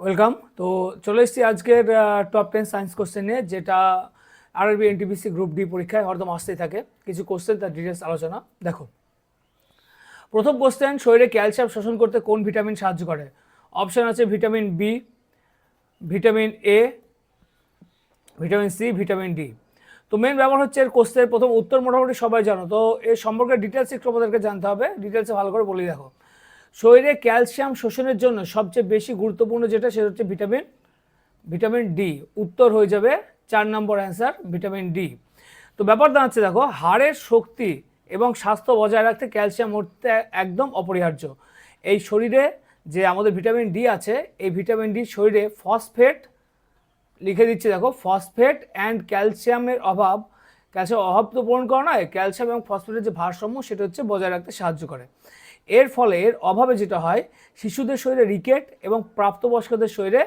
Welcome. তো চলে এসেছি আজকের টপ টেন সায়েন্স কোশ্চেন যেটা আরআরবি এনটিপিসি গ্রুপ ডি পরীক্ষায় হরদম আসতেই থাকে। কিছু কোশ্চেন তার ডিটেলস আলোচনা। দেখো, প্রথম কোশ্চেন শরীরে ক্যালসিয়াম শোষণ করতে কোন ভিটামিন সাহায্য করে? অপশন আছে vitamin B vitamin A vitamin C vitamin D তো মেন ব্যবহার হচ্ছে এর কোশ্চেনের প্রথম উত্তর মোটামুটি সবাই জানো। তো এর সম্পর্কে ডিটেলস একটু আমাদেরকে জানতে হবে। ডিটেলসে ভালো করে বলি দেখো। শরীরে ক্যালসিয়াম শোষণের জন্য সবচেয়ে বেশি গুরুত্বপূর্ণ যেটা, সেটা হচ্ছে ভিটামিন ভিটামিন ডি। উত্তর হয়ে যাবে চার নম্বর অ্যান্সার, ভিটামিন ডি। তো ব্যাপার দাঁড়াচ্ছে, দেখো, হাড়ের শক্তি এবং স্বাস্থ্য বজায় রাখতে ক্যালসিয়াম হতে একদম অপরিহার্য। এই শরীরে যে আমাদের ভিটামিন ডি আছে, এই ভিটামিন ডি শরীরে ফসফেট লিখে দিচ্ছে, দেখো, ফসফেট অ্যান্ড ক্যালসিয়ামের অভাব। ক্যালসিয়াম অভাব তো পূরণ করা নয়, ক্যালসিয়াম এবং ফসফেটের যে ভারসাম্য, সেটা হচ্ছে বজায় রাখতে সাহায্য করে। এর ফলে এর অভাবে যেটা হয়, শিশুদের শরীরে রিকেট এবং প্রাপ্তবয়স্কদের শরীরে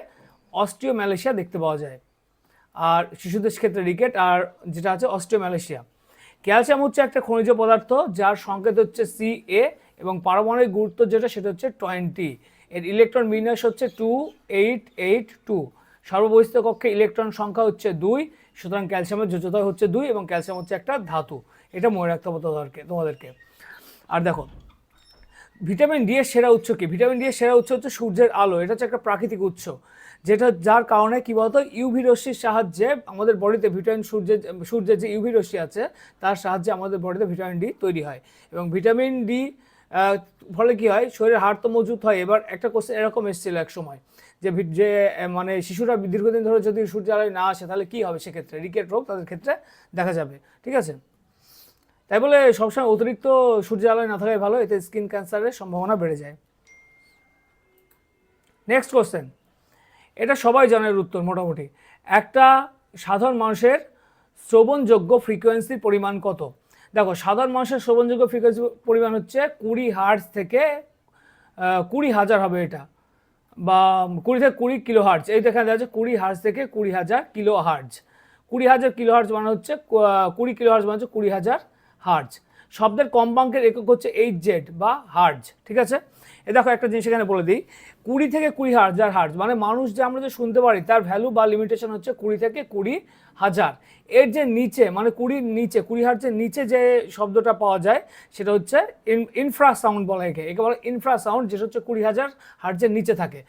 অস্ট্রিওম্যালেশিয়া দেখতে পাওয়া যায়। আর শিশুদের ক্ষেত্রে রিকেট আর যেটা আছে অস্ট্রিওম্যালেশিয়া। ক্যালসিয়াম হচ্ছে একটা খনিজ পদার্থ যার সংকেত হচ্ছে সি এ এবং পারমাণবিক গুরুত্ব যেটা সেটা হচ্ছে টোয়েন্টি। এর ইলেকট্রন বিন্যাস হচ্ছে টু এইট এইট টু। সর্ববহিষ্ঠ কক্ষে ইলেকট্রন সংখ্যা হচ্ছে দুই, সুতরাং ক্যালসিয়ামের যোজ্যতা হচ্ছে দুই এবং ক্যালসিয়াম হচ্ছে একটা ধাতু। এটা মনে রাখতে হবে তোমাদেরকে তোমাদেরকে। আর দেখো ভিটামিন ডি এর সেরা উৎস কি? ভিটামিন ডি এর সেরা উৎস হচ্ছে সূর্যের আলো। এটা হচ্ছে একটা প্রাকৃতিক উৎস, যেটা যার কারণে কি বলতো? ইউভি রশ্মির সাহায্যে আমাদের বডিতে ভিটামিন সূর্যের সূর্যের যে ইউভি রশ্মি আছে, তার সাহায্যে আমাদের বডিতে ভিটামিন ডি তৈরি হয়। এবং ভিটামিন ডি ফলে কি হয়? শরীরের হাড় তো মজুত হয়। এবার একটা কোশ্চেন এরকম এসেছিল এক সময়, যে যে মানে শিশুরা দীর্ঘদিন ধরে যদি সূর্য আলোয় না আসে, তাহলে কি হবে সেক্ষেত্রে? রিকেট রোগ তাদের ক্ষেত্রে দেখা যাবে। ঠিক আছে? তাই বলে সবসময় অতিরিক্ত সূর্য আলোয় না থাকাই ভালো, এতে স্কিন ক্যান্সারের সম্ভাবনা বেড়ে যায়। নেক্সট কোশ্চেন এটা সবাই জানার উত্তর মোটামুটি। একটা সাধারণ মানুষের শ্রবণযোগ্য ফ্রিকোয়েন্সির পরিমাণ কত? দেখো, সাধারণ মানুষের শ্রবণযোগ্য ফ্রিকোয়েন্সি পরিমাণ হচ্ছে কুড়ি হার্টস থেকে কুড়ি হাজার হবে এটা। বা কুড়ি থেকে কুড়ি কিলো হার্টস এই দেখা যাচ্ছে কুড়ি হার্টস থেকে কুড়ি হাজার কিলো হার্টস কুড়ি হাজার কিলো হার্টস মানে হচ্ছে কুড়ি কিলো হার্টস মানে হচ্ছে কুড়ি হাজার হার্টস শব্দের কম্পাঙ্কের একক হচ্ছে এইচ জেড বা হার্জ, ঠিক আছে? এ দেখো একটা জিনিস এখানে বলে দিই। কুড়ি থেকে কুড়ি হাজার হার্জ মানে মানুষ যে আমরা যে শুনতে পারি, তার ভ্যালু বা লিমিটেশন হচ্ছে কুড়ি থেকে কুড়ি হাজার। এর যে নিচে মানে কুড়ির নিচে, কুড়ি হার্জের নিচে যে শব্দটা পাওয়া যায়, সেটা হচ্ছে ইনফ্রাসাউন্ড বলা একে। একে বলে ইনফ্রা সাউন্ড যেটা হচ্ছে কুড়ি হাজার হার্জের নিচে থাকে।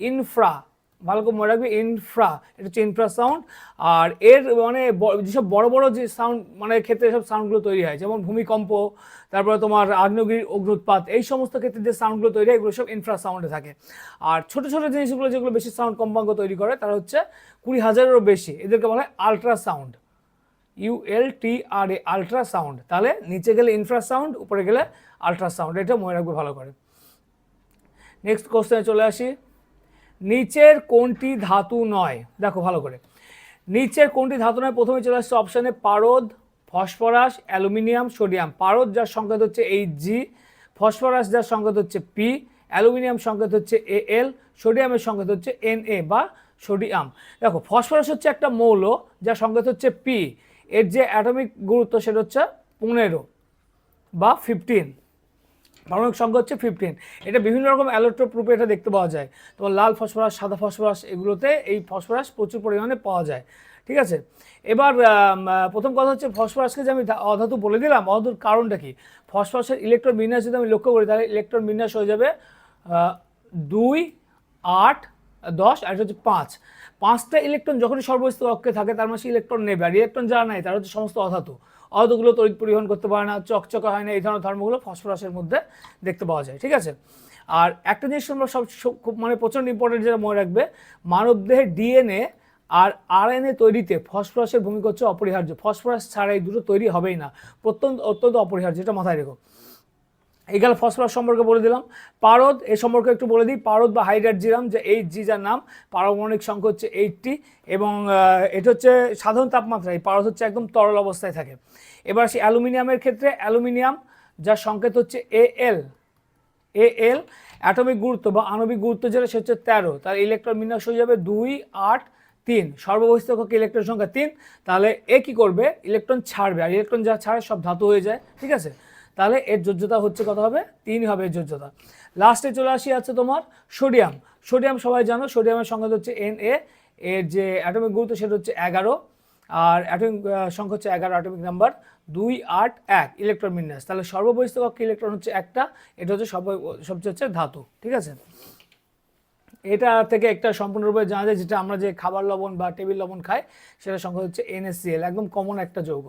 ইনফ্রা ভালো করে মনে রাখবে ইনফ্রা এটা হচ্ছে ইনফ্রা সাউন্ড আর এর মানে যেসব বড় বড় যে সাউন্ড মানে ক্ষেত্রে সব সাউন্ডগুলো তৈরি হয়, যেমন ভূমিকম্প, তারপরে তোমার আগ্নেয়গিরির অগ্নুৎপাত এই সমস্ত ক্ষেত্রে যে সাউন্ডগুলো তৈরি হয়, এগুলো সব ইনফ্রা সাউন্ডে থাকে। আর ছোট ছোট জিনিসগুলো যেগুলো বেশি সাউন্ড কম্পাঙ্ক তৈরি করে, তারা হচ্ছে কুড়ি হাজারেরও বেশি, এদেরকে বলা হয় ultrasound U L T R A ultrasound তাহলে নিচে গেলে ইনফ্রা সাউন্ড উপরে গেলে আলট্রা সাউন্ড এটা মনে রাখবে ভালো করে। নেক্সট কোশ্চেনে চলে আসি। নিচের কোনটি ধাতু নয়? দেখো ভালো করে। নিচের কোনটি ধাতু নয়? প্রথমে চলে আসছে অপশানে পারদ, ফসফরাস, অ্যালুমিনিয়াম, সোডিয়াম। পারদ যার সংকেত হচ্ছে এইচ জি ফসফরাস যার সংকেত হচ্ছে পি অ্যালুমিনিয়াম সংকেত হচ্ছে এ এল সোডিয়ামের সংকেত হচ্ছে এন এ বা সোডিয়াম। দেখো, ফসফরাস হচ্ছে একটা মৌল যার সংকেত হচ্ছে পি এর যে অ্যাটমিক গুরুত্ব সেটা হচ্ছে পনেরো বা ফিফটিন পারমাণবিক সংখ্যা হচ্ছে ফিফটিন এটা বিভিন্ন রকম অ্যালোট্রোপ রূপে এটা দেখতে পাওয়া যায়। তোমার লাল ফসফরাস, সাদা ফসফরাস এগুলোতে এই ফসফরাস প্রচুর পরিমাণে পাওয়া যায়। ঠিক আছে? এবার প্রথম কথা হচ্ছে ফসফরাসকে যে আমি অধাতু বলে দিলাম, অধাতুর কারণটা কি? ফসফরাসের ইলেকট্রন বিন্যাস যদি আমি লক্ষ্য করি, তাহলে ইলেকট্রন বিন্যাস হয়ে যাবে দুই, আট, দশ, আর হচ্ছে পাঁচ। পাঁচটা ইলেকট্রন যখনই সর্বস্থ কক্ষে থাকে, তার মানে ইলেকট্রন নেবে, আর ইলেকট্রন যারা নেয় তারা হচ্ছে সমস্ত অধাতু। অধাতুগুলো তড়িৎ পরিবহন করতে পারে না, চকচকা হয় না, এই ধরনের ধর্মগুলো ফসফরাসের মধ্যে দেখতে পাওয়া যায়, ঠিক আছে? আর একটা জিনিস তোমরা সব সব- খুব মানে প্রচণ্ড ইম্পর্টেন্ট যেটা মনে রাখবে মানবদেহের ডিএনএ আর আরএনএ তৈরিতে ফসফরাসের ভূমিকা হচ্ছে অপরিহার্য। ফসফরাস ছাড়া এই দুটো তৈরি হবেই না, প্রত্যন্ত, অত্যন্ত অপরিহার্য, এটা মাথায় রেখো। এই গেল ফসফরাস সম্পর্কে বলে দিলাম। পারদ, এ সম্পর্কে একটু বলে দিই। পারদ বা হাইড্রাজিরাম যে এইচ জি যার নাম, পারমাণবিক সংখ্যা হচ্ছে এইটটি এবং এটা হচ্ছে সাধারণ তাপমাত্রায় পারদ হচ্ছে একদম তরল অবস্থায় থাকে। এবার আসি অ্যালুমিনিয়ামের ক্ষেত্রে। অ্যালুমিনিয়াম যার সংকেত হচ্ছে এ এল এ এল অ্যাটমিক গুরুত্ব বা আণবিক গুরুত্ব যেটা সে হচ্ছে তেরো। তার ইলেকট্রন বিন্যাস হয়ে যাবে দুই, আট, তিন। সর্ববহিষ্ঠ কক্ষে ইলেকট্রন সংখ্যা তিন। তাহলে এ কি করবে? ইলেকট্রন ছাড়বে। আর ইলেকট্রন যা ছাড়ে, সব ধাতু হয়ে যায়। ঠিক আছে? তাহলে এর যোজ্যতা হচ্ছে কত হবে? তিন হবে এর যোজ্যতা। লাস্টে চলে আসি আছে তোমার সোডিয়াম। সোডিয়াম সবাই জানো, সোডিয়ামের সংখ্যা হচ্ছে এন এ এর যে অ্যাটমিক গুরুত্ব সেটা হচ্ছে এগারো, আর অ্যাটমিক সংখ্যা হচ্ছে এগারো অ্যাটমিক নাম্বার দুই, আট, এক ইলেকট্রন বিন্যাস তাহলে সর্বপরিস্থিত কক্ষে ইলেকট্রন হচ্ছে একটা, এটা হচ্ছে সর্ব সবচেয়ে হচ্ছে ধাতু, ঠিক আছে? এটা থেকে একটা সম্পূর্ণরূপে জানা যায়, যেটা আমরা যে খাবার লবণ বা টেবিল লবণ খাই সেটা সংখ্যা হচ্ছে এনএসসিএল একদম কমন একটা যৌগ।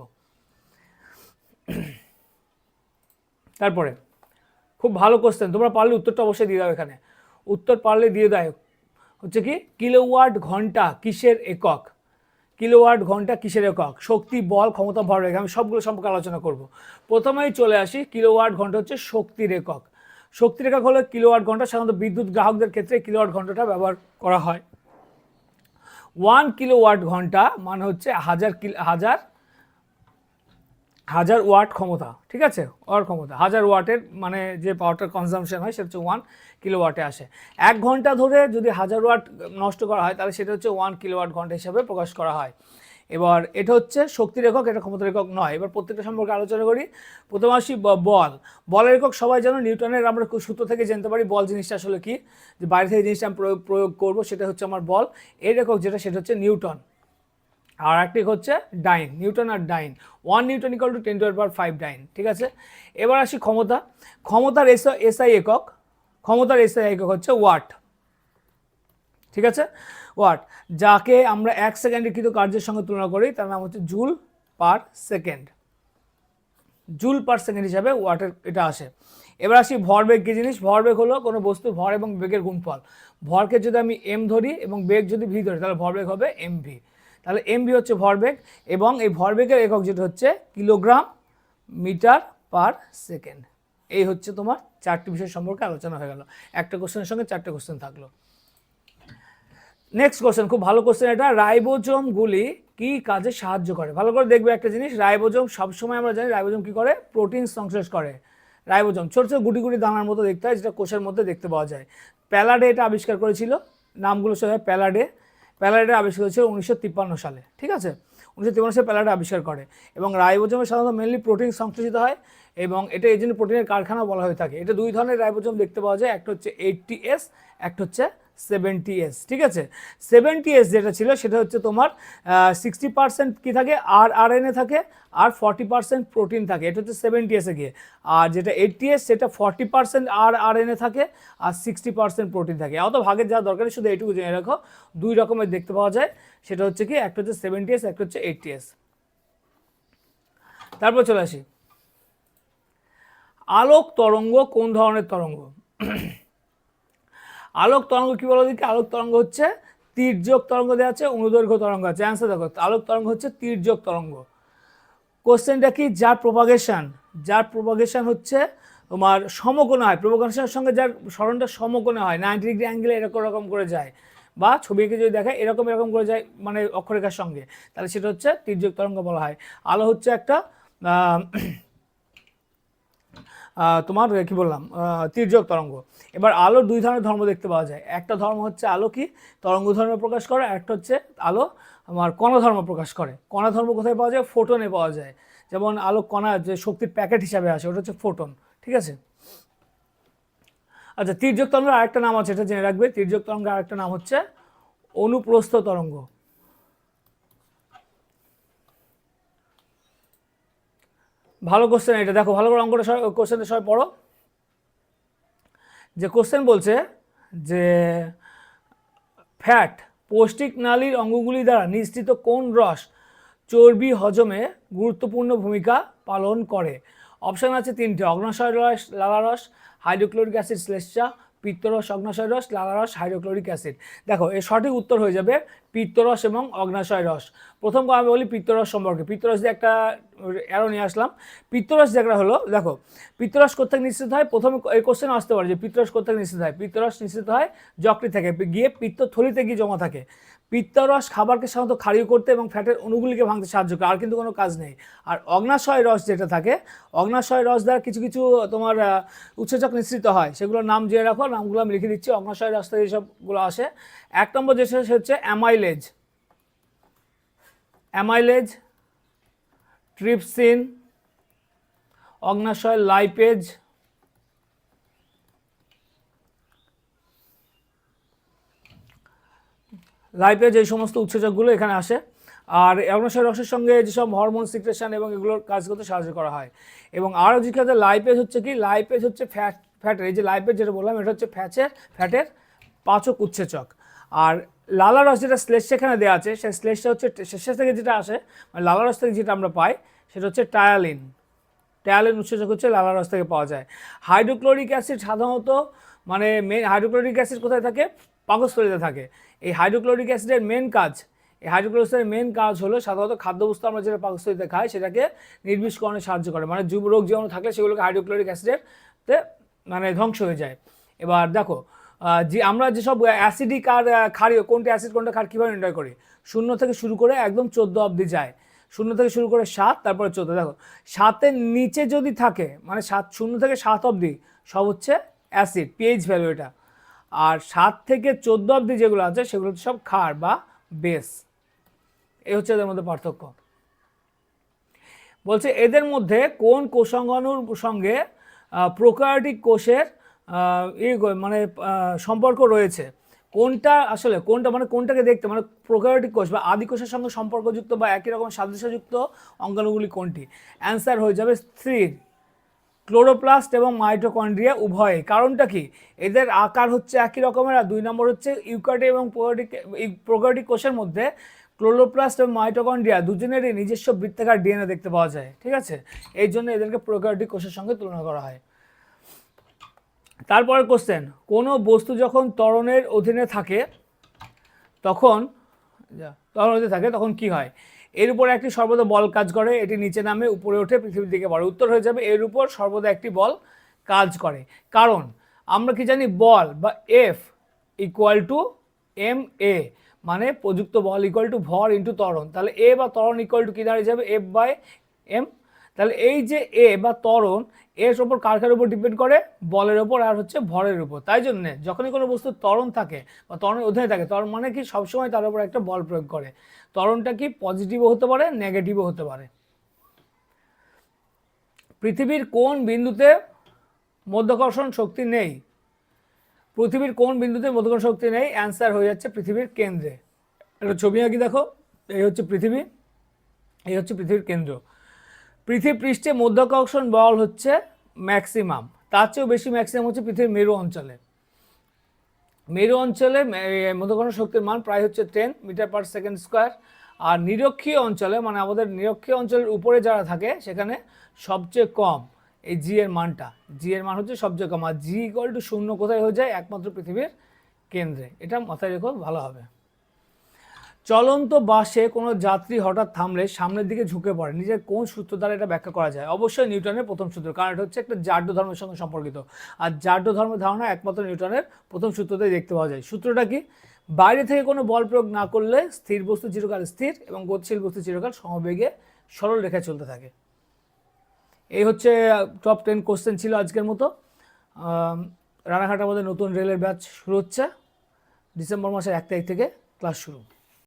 তারপরে, খুব ভালো কোশ্চেন তোমরা পারলে উত্তরটা অবশ্যই দিয়ে দাও এখানে। উত্তর পারলে দিয়ে দেয় হচ্ছে কি? কিলোওয়াট ঘণ্টা কিসের একক? কিলোওয়াট ঘণ্টা কিসের একক? শক্তি, বল, ক্ষমতা ভরবেগ আমি সবগুলো সম্পর্কে আলোচনা করব। প্রথমেই চলে আসি, কিলোওয়াট ঘণ্টা হচ্ছে শক্তির একক। শক্তির একক হলো কিলোওয়াট ঘণ্টা সাধারণত বিদ্যুৎ গ্রাহকদের ক্ষেত্রে কিলোওয়াট ঘন্টাটা ব্যবহার করা হয়। ওয়ান কিলোওয়াট ঘণ্টা মানে হচ্ছে হাজার কিলো হাজার হাজার ওয়াট ক্ষমতা, ঠিক আছে? ওয়ার ক্ষমতা, হাজার ওয়াটের মানে যে পাওয়ারটার কনজামশন হয় সেটা হচ্ছে ওয়ান কিলো ওয়াটে আসে। এক ঘণ্টা ধরে যদি হাজার ওয়াট নষ্ট করা হয়, তাহলে সেটা হচ্ছে ওয়ান কিলো ওয়াট ঘণ্টা হিসাবে প্রকাশ করা হয়। এবার এটা হচ্ছে শক্তির একক এটা ক্ষমতার একক নয়। এবার প্রত্যেকটা সম্পর্কে আলোচনা করি। প্রথম আসি বল। বলের একক সবাই যেন নিউটনের আমরা সূত্র থেকে জানতে পারি বল জিনিসটা আসলে কি। যে বাইরে থেকে জিনিসটা আমি প্রয়োগ প্রয়োগ করব, সেটা হচ্ছে আমার বল। এর একক যেটা, সেটা হচ্ছে নিউটন। আর একটি হচ্ছে dyne, newton R dyne. One newton equal to ten twelve bar five dyne, ঠিক আছে? এবার আসি ক্ষমতা। ক্ষমতার এস এসআই একক, ক্ষমতার এসআই একক হচ্ছে ওয়াট, ঠিক আছে? ওয়াট, যাকে আমরা এক সেকেন্ডে কৃত কার্যের সঙ্গে তুলনা করি, তার নাম হচ্ছে joule per second. Joule per second হিসাবে ওয়াটের এটা আসে। এবার আসি ভরবেগ কী জিনিস? ভরবেগ হলো কোনো বস্তু ভর এবং বেগের গুণফল। ভরকে যদি আমি এম ধরি এবং বেগ যদি ভি ধরি, তাহলে ভরবেগ হবে এম ভি তাহলে এম ভি হচ্ছে ভরবেগ এবং এই ভরবেগের একক যেটা হচ্ছে কিলোগ্রাম মিটার পার সেকেন্ড। এই হচ্ছে তোমার চারটি বিষয় সম্পর্কে আলোচনা হয়ে গেল। একটা কোশ্চেনের সঙ্গে চারটে কোশ্চেন থাকল। নেক্সট কোশ্চেন খুব ভালো কোশ্চেন এটা। রাইবোজোমগুলি কি কাজে সাহায্য করে? ভালো করে দেখবে একটা জিনিস, রাইবোজোম সবসময় আমরা জানি রাইবোজোম কি করে? প্রোটিন সংশ্লেষ করে। রাইবোজোম, ছোট ছোট গুটি গুটি দানার মতো দেখতে হয়, যেটা কোষের মধ্যে দেখতে পাওয়া যায়। প্যালাডে এটা আবিষ্কার করেছিল। নামগুলো সবাই প্যালাডে। প্যালাডে আবিষ্কার হয়েছিল উনিশশো তিপ্পান্ন সালে, ঠিক আছে? উনিশশো তিপ্পান্ন সালে প্যালাডে আবিষ্কার করে এবং রাইবোজোমে সাধারণত মেনলি প্রোটিন সংশ্লেষিত হয় এবং এটা এই জন্য প্রোটিনের কারখানা বলা হয়ে থাকে। এটা দুই ধরনের রাইবোজোম দেখতে পাওয়া যায়, একটা হচ্ছে এইটটি এস একটা হচ্ছে সেভেন্টি এস ঠিক আছে? সেভেন্টি এস যেটা ছিল, সেটা হচ্ছে তোমার সিক্সটি পার্সেন্ট কী থাকে? আর আর এনে থাকে, আর ফর্টি পার্সেন্ট প্রোটিন থাকে। এটা হচ্ছে সেভেন্টি এসে গিয়ে। আর যেটা এইটটি এস সেটা ফর্টি পার্সেন্ট আর আর থাকে, আর সিক্সটি পার্সেন্ট প্রোটিন থাকে। অত ভাগের যা দরকার শুধু এইটুকু জেনে রাখো। দুই রকমের দেখতে পাওয়া যায়। সেটা হচ্ছে কি, একটা হচ্ছে সেভেন্টি এস একটা হচ্ছে এইটটি এস তারপর চলে আসি। আলোক তরঙ্গ কোন ধরনের তরঙ্গ? আলোক তরঙ্গ কি বলো দেখি? আলোক তরঙ্গ হচ্ছে তীর্যক তরঙ্গ দেওয়া আছে, অনুদৈর্ঘ্য তরঙ্গ আছে। অ্যান্সার দেখো, আলোক তরঙ্গ হচ্ছে তীর্যক তরঙ্গ। কোশ্চেনটা কি? যার প্রোপাগেশন যার প্রোপাগেশন হচ্ছে তোমার সমকোণে হয়। প্রোপাগেশনের সঙ্গে যার স্মরণটা সমকোণে হয় নাইনটি ডিগ্রি অ্যাঙ্গেলে এরকম রকম করে যায় বা ছবি এঁকে যদি দেখায়, এরকম এরকম করে যায় মানে অক্ষরেখার সঙ্গে। তাহলে সেটা হচ্ছে তীর্যক তরঙ্গ বলা হয়। আলো হচ্ছে একটা তোমার, কি বললাম তির্যক তরঙ্গ। এবার আলো দুই ধরনের ধর্ম দেখতে পাওয়া যায়। একটা ধর্ম হচ্ছে আলো কি? তরঙ্গ ধর্ম প্রকাশ করে একটা হচ্ছে আলো আমার কণা ধর্ম প্রকাশ করে। কণা ধর্ম কোথায় পাওয়া যায়? ফোটনে পাওয়া যায়। যেমন আলো কণা যে শক্তির প্যাকেট হিসাবে আসে, ওটা হচ্ছে ফোটন ঠিক আছে? আচ্ছা তির্যক তরঙ্গের আরেকটা নাম আছে, এটা জেনে রাখবে। তির্যক তরঙ্গের আরেকটা নাম হচ্ছে অনুপ্রস্থ তরঙ্গ। ভালো কোশ্চেন এটা। দেখো, ভালো করে অঙ্কটা কোশ্চেনটা সবাই পড়ো। যে কোশ্চেন বলছে যে ফ্যাট পৌষ্টিক নালীর অঙ্গগুলি দ্বারা নিশ্চিত কোন রস চর্বি হজমে গুরুত্বপূর্ণ ভূমিকা পালন করে? অপশান আছে তিনটে, অগ্নাশয় রস লালারস হাইড্রোক্লোরিক অ্যাসিড শ্লেষ্মা পিত্তরস অগ্নাশয় রস লালা রস হাইড্রোক্লোরিক অ্যাসিড। দেখো, এর সঠিক উত্তর হয়ে যাবে পিত্তরস এবং অগ্নাশয় রস প্রথম আমি বলি পিত্তরস সম্পর্কে। পিত্তরস দিয়ে একটা অ্যারো নিয়ে আসলাম। পিত্তরস যেটা হলো, দেখো, পিত্তরস কোথেকে নিশ্চিত হয়? প্রথমে এই কোশ্চেন আসতে পারে যে পিত্তরস কোথেকে নিশ্চিত হয়? পিত্তরস নিশ্চিত হয় যকৃত থেকে। গিয়ে পিত্তথলিতে গিয়ে জমা থাকে। পিত্তরস খাবারকে সাধারণত ক্ষারীয় করতে এবং ফ্যাটের অণুগুলিকে ভাঙতে সাহায্য করে, আর কিন্তু কোনো কাজ নেই। আর অগ্নাশয় রস যেটা থাকে, অগ্নাশয় রস দ্বারা কিছু কিছু তোমার উৎসেচক নিঃসৃত হয়। সেগুলোর নাম জেনে রাখো, নামগুলো আমি লিখে দিচ্ছি। অগ্নাশয় রস থেকে এইসবগুলো আসে, এক নম্বর সে হচ্ছে অ্যামাইলেজ। অ্যামাইলেজ, ট্রিপসিন, অগ্নাশয়, লাইপেজ লাইফে যে সমস্ত উৎসেচকগুলো এখানে আসে, আর অগ্নাশয় রসের সঙ্গে যেসব হরমোন সিক্রেশন এবং এগুলোর কাজ করতে সাহায্য করা হয়। এবং আরও জিজ্ঞাসা লাইপেজ হচ্ছে কি? লাইপেজ হচ্ছে ফ্যাট ফ্যাটের এই যে লাইপেজ যেটা বললাম, এটা হচ্ছে ফ্যাটের ফ্যাটের পাচক উৎসেচক। আর লালা রস যেটা শ্লেষ সেখানে দেওয়া আছে, সেই শ্লেষটা হচ্ছে, শেষের থেকে যেটা আসে মানে লালা রস থেকে যেটা আমরা পাই, সেটা হচ্ছে টায়ালিন টায়ালিন উৎসেচক হচ্ছে লালা রস থেকে পাওয়া যায়। হাইড্রোক্লোরিক অ্যাসিড সাধারণত মানে মেন হাইড্রোক্লোরিক অ্যাসিড কোথায় থাকে? পাকস্থলীতে থাকে। এই হাইড্রোক্লোরিক অ্যাসিডের মেন কাজ এই হাইড্রোক্লোরিক অ্যাসিডের মেন কাজ হলো সাধারণত খাদ্যবস্তু আমরা যেটা পাকস্থলীতে খাই, সেটাকে নির্বিষকরণে সাহায্য করে। মানে যুব রোগ জীবাণু থাকলে সেগুলোকে হাইড্রোক্লোরিক অ্যাসিডেরতে মানে ধ্বংস হয়ে যায়। এবার দেখো যে আমরা যেসব অ্যাসিডিক আর ক্ষারীয়, কোনটা অ্যাসিড কোনটা ক্ষার কীভাবে নির্ণয় করি? শূন্য থেকে শুরু করে একদম চোদ্দ অবধি যায়। শূন্য থেকে শুরু করে সাত, তারপরে চোদ্দ। দেখো, সাতের নিচে যদি থাকে মানে সাত, শূন্য থেকে সাত অবধি সব হচ্ছে অ্যাসিড পিএইচ ভ্যালু এটা। আর সাত থেকে চোদ্দ অবধি যেগুলো আছে, সেগুলো সব ক্ষার বা বেস। এই হচ্ছে এদের মধ্যে পার্থক্য। বলছে, এদের মধ্যে কোন কোষাঙ্গাণুর সঙ্গে প্রোকায়োটিক কোষের মানে সম্পর্ক রয়েছে? কোনটা আসলে, কোনটা মানে কোনটাকে দেখতে মানে প্রোকায়োটিক কোষ বা আদি কোষের সঙ্গে সম্পর্কযুক্ত বা একই রকম সাদৃশ্যযুক্ত অঙ্গাণুগুলি কোনটি? অ্যান্সার হয়ে যাবে স্থির। ক্লোরোপ্লাস্ট এবং মাইটোকন্ড্রিয়া উভয় কারণটা কি? এদের আকার হচ্ছে একই রকমের আর দুই নম্বর হচ্ছে ইউকার্টিক এবং প্রোকারিটিক প্রোকারিটিক কোষের মধ্যে ক্লোরোপ্লাস্ট এবং মাইটোকন্ড্রিয়া দুজনেরই নিজস্ব বৃত্তাকার ডিএনএ দেখতে পাওয়া যায়, ঠিক আছে? এই জন্য এদেরকে প্রোকারিটিক কোষের সঙ্গে তুলনা করা হয়। তারপরে কোশ্চেন কোনো বস্তু যখন ত্বরণের অধীনে থাকে, তখন তখন হতে থাকে, তখন কি হয়? এর উপর একটি সর্বদা বল কাজ করে, এটি নিচে নামে, উপরে ওঠে, পৃথিবীর দিকে বাড়ে। উত্তর হয়ে যাবে, এর উপর সর্বদা একটি বল কাজ করে। কারণ আমরা কি জানি, বল বা F equal to M A মানে প্রযুক্ত বল ইকুয়াল টু ভর ইন্টু ত্বরণ। তাহলে এ বা ত্বরণ ইকুয়াল টু কী দাঁড়িয়ে যাবে? এফ বাই এম তাহলে এই যে এ বা ত্বরণ এর ওপর কারখার উপর ডিপেন্ড করে? বলের ওপর আর হচ্ছে ভরের উপর। তাই জন্যে যখনই কোনো বস্তু ত্বরণ থাকে বা ত্বরণের অধীনে থাকে, ত্বরণ মানে কি? সবসময় তার উপর একটা বল প্রয়োগ করে। ত্বরণটা কি? পজিটিভও হতে পারে নেগেটিভও হতে পারে। পৃথিবীর কোন বিন্দুতে মধ্যাকর্ষণ শক্তি নেই? পৃথিবীর কোন বিন্দুতে মধ্যাকর্ষণ শক্তি নেই? অ্যান্সার হয়ে যাচ্ছে পৃথিবীর কেন্দ্রে। একটা ছবি আঁকি দেখো। এই হচ্ছে পৃথিবী। এই হচ্ছে পৃথিবীর কেন্দ্র। পৃথিবী পৃষ্ঠে মধ্যাকর্ষণ বল হচ্ছে ম্যাক্সিমাম তার চেয়েও বেশি ম্যাক্সিমাম হচ্ছে পৃথিবীর মেরু অঞ্চলে। মেরু অঞ্চলে মধ্যাকর্ষণ শক্তির মান প্রায় হচ্ছে ten metre per second square আর নিরক্ষীয় অঞ্চলে মানে আমাদের নিরক্ষীয় অঞ্চলের উপরে যারা থাকে, সেখানে সবচেয়ে কম এই জি এর মানটা। জি এর মান হচ্ছে সবচেয়ে কম। আর জি ইকুয়াল টু শূন্য কোথায় হয়ে যায়? একমাত্র পৃথিবীর কেন্দ্রে। এটা মাথায় রেখো, ভালো হবে। চলন্ত বাসে কোনো যাত্রী হঠাৎ থামলে সামনের দিকে ঝুঁকে পড়ে। নিজের কোন সূত্র দ্বারা এটা ব্যাখ্যা করা যায়? অবশ্যই নিউটনের প্রথম সূত্র কারণ এটা হচ্ছে একটা জাড্য ধর্মের সঙ্গে সম্পর্কিত। আর জাড্য ধর্মের ধারণা একমাত্র নিউটনের প্রথম সূত্রতেই দেখতে পাওয়া যায়। সূত্রটা কি? বাইরে থেকে কোনো বল প্রয়োগ না করলে স্থির বস্তু চিরকাল স্থির এবং গতিশীল বস্তু চিরকাল সমবেগে সরল রেখায় চলতে থাকে। এই হচ্ছে টপ টেন কোশ্চেন ছিল আজকের মতো। আম, রানাঘাটের মধ্যে নতুন রেলের ব্যাচ শুরু হচ্ছে। ডিসেম্বর মাসের এক তারিখ থেকে ক্লাস শুরু।